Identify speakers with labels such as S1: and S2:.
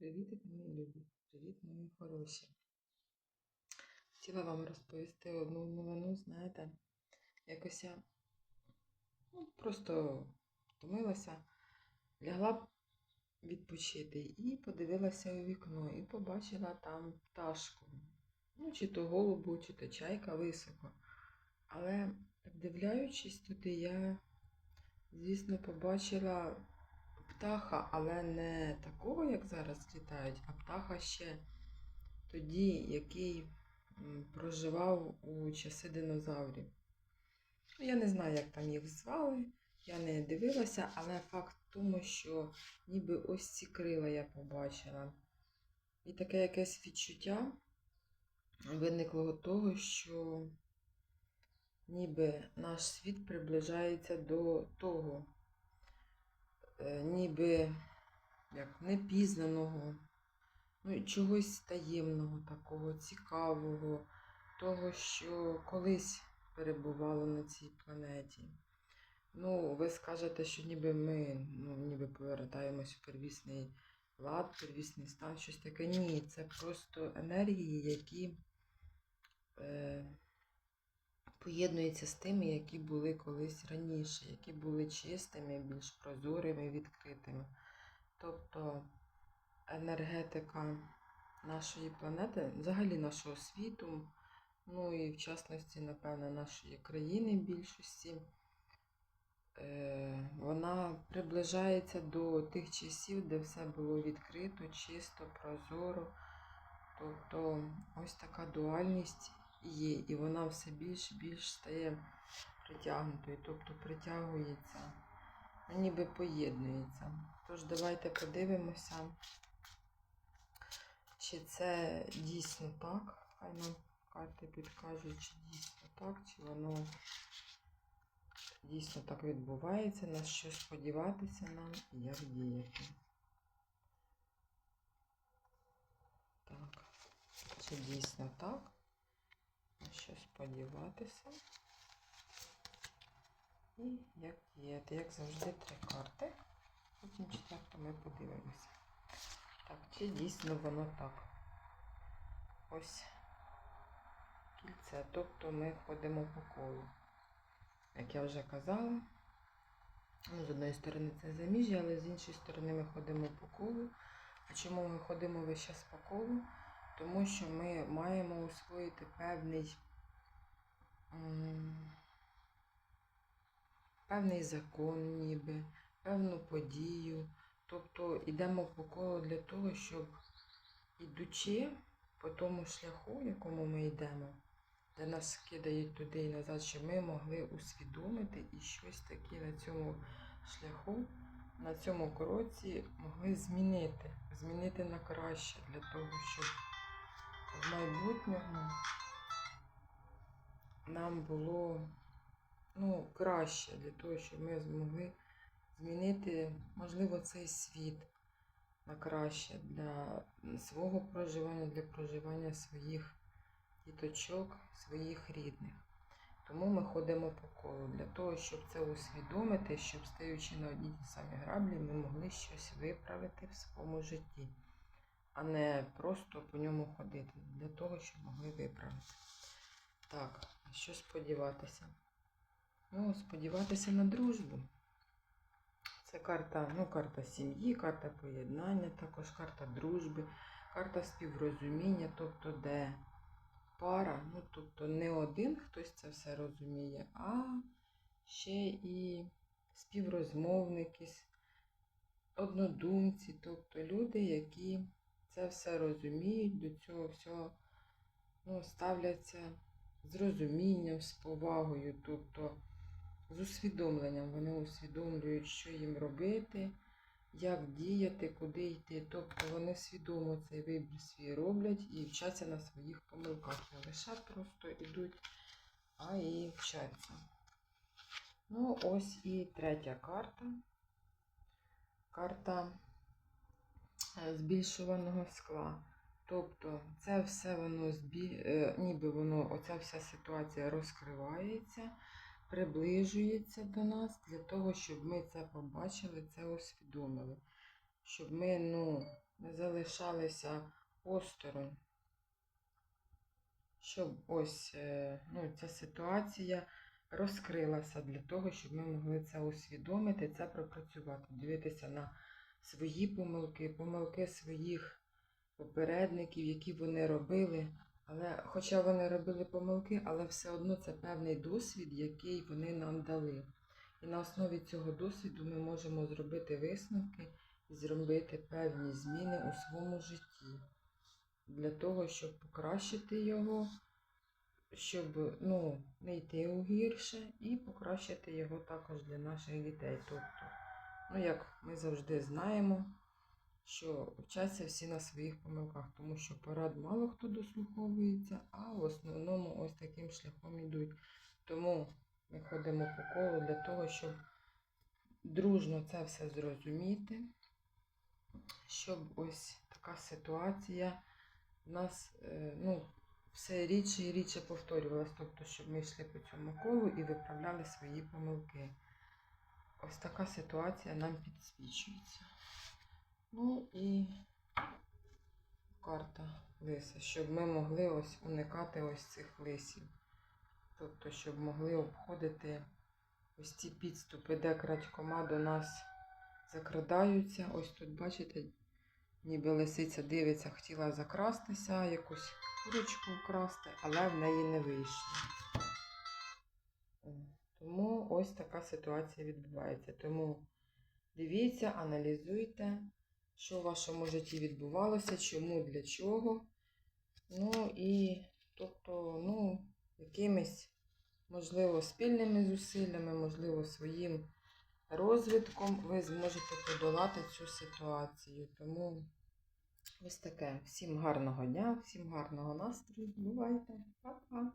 S1: Привіт, мої любі, привіт, мої хороші. Хотіла вам розповісти одну новину, знаєте, якось я ну, просто втомилася, лягла відпочити і подивилася у вікно, і побачила там пташку. Ну, чи то голубу, чи то чайка високо. Але вдивляючись туди, я, звісно, побачила птаха, але не такого, як зараз літають, а птаха ще тоді, який проживав у часи динозаврів. Я не знаю, як там їх звали, я не дивилася, але факт в тому, що ніби ось ці крила я побачила. І таке якесь відчуття виникло того, що ніби наш світ приближається до того, ніби як непізнаного, ну чогось таємного, такого цікавого, того, що колись перебувало на цій планеті. Ну, ви скажете, що ніби ми ну, ніби повертаємось в первісний лад, первісний стан, щось таке. Ні, це просто енергії, які поєднуються з тими, які були колись раніше, які були чистими, більш прозорими, відкритими. Тобто енергетика нашої планети, взагалі нашого світу, ну і в частності, напевно, нашої країни більшості, е, вона приближається до тих часів, де все було відкрито, чисто, прозоро. Тобто ось така дуальність є, і вона все більш і більш стає притягнутою, тобто притягується, ніби поєднується. Тож давайте подивимося, чи це дійсно так. Хай нам карти підкажуть, чи дійсно так, чи воно дійсно так відбувається, на що сподіватися нам і як діяти. Так, чи дійсно так? На що сподіватися? І як діяти? Як завжди, три карти. Потім четверту ми подивимося. Так, чи дійсно воно так? Ось кільце. Тобто ми ходимо по колу. Як я вже казала, ну, з одної сторони це заміжжя, але з іншої сторони ми ходимо по колу. А чому ми ходимо весь час по колу? Тому що ми маємо усвоїти певний, певний закон, ніби, певну подію. Тобто йдемо по колу для того, щоб ідучи по тому шляху, якому ми йдемо, де нас кидають туди і назад, щоб ми могли усвідомити і щось таке на цьому шляху, на цьому кроці могли змінити, змінити на краще для того, щоб в майбутньому нам було ну, краще для того, щоб ми змогли змінити, можливо, цей світ на краще для свого проживання, для проживання своїх діточок, своїх рідних. Тому ми ходимо по колу для того, щоб це усвідомити, щоб стаючи на одній ті самі граблі, ми могли щось виправити в своєму житті, а не просто по ньому ходити, для того, щоб могли виправити. Так, що сподіватися? Ну, сподіватися на дружбу. Це карта, ну, карта сім'ї, карта поєднання, також карта дружби, карта співрозуміння, тобто де пара, ну, тобто не один хтось це все розуміє, а ще і співрозмовники, однодумці, тобто люди, які це все розуміють, до цього всього ну, ставляться з розумінням, з повагою, тобто з усвідомленням. Вони усвідомлюють, що їм робити, як діяти, куди йти. Тобто вони свідомо цей вибір свій роблять і вчаться на своїх помилках. Не лише просто йдуть, а і вчаться. Ну, ось і третя карта. Карта збільшуваного скла. Тобто це все воно збі... е, ніби воно, оця вся ситуація розкривається, приближується до нас для того, щоб ми це побачили, це усвідомили. Щоб ми ну, не залишалися осторонь, щоб ось е, ну, ця ситуація розкрилася для того, щоб ми могли це усвідомити, це пропрацювати, дивитися на свої помилки, помилки своїх попередників, які вони робили. Але, хоча вони робили помилки, але все одно це певний досвід, який вони нам дали. І на основі цього досвіду ми можемо зробити висновки і зробити певні зміни у своєму житті для того, щоб покращити його, щоб ну, не йти у гірше, і покращити його також для наших дітей. Тобто, ну як ми завжди знаємо, що вчаться всі на своїх помилках, тому що порад мало хто дослуховується, а в основному ось таким шляхом йдуть. Тому ми ходимо по колу для того, щоб дружно це все зрозуміти, щоб ось така ситуація в нас е, ну, все рідше і рідше повторювалась, тобто, щоб ми йшли по цьому колу і виправляли свої помилки. Ось така ситуація нам підсвічується. Ну і карта лиса, щоб ми могли ось уникати ось цих лисів. Тобто, щоб могли обходити ось ці підступи, де крадькома до нас закрадаються. Ось тут, бачите, ніби лисиця дивиться, хотіла закрастися, якусь курочку вкрасти, але в неї не вийшло. Тому ось така ситуація відбувається. Тому дивіться, аналізуйте, що в вашому житті відбувалося, чому, для чого. Ну і тобто, ну, якимись, можливо, спільними зусиллями, можливо, своїм розвитком ви зможете подолати цю ситуацію. Тому ось таке. Всім гарного дня, всім гарного настрою. Бувайте. Па-па!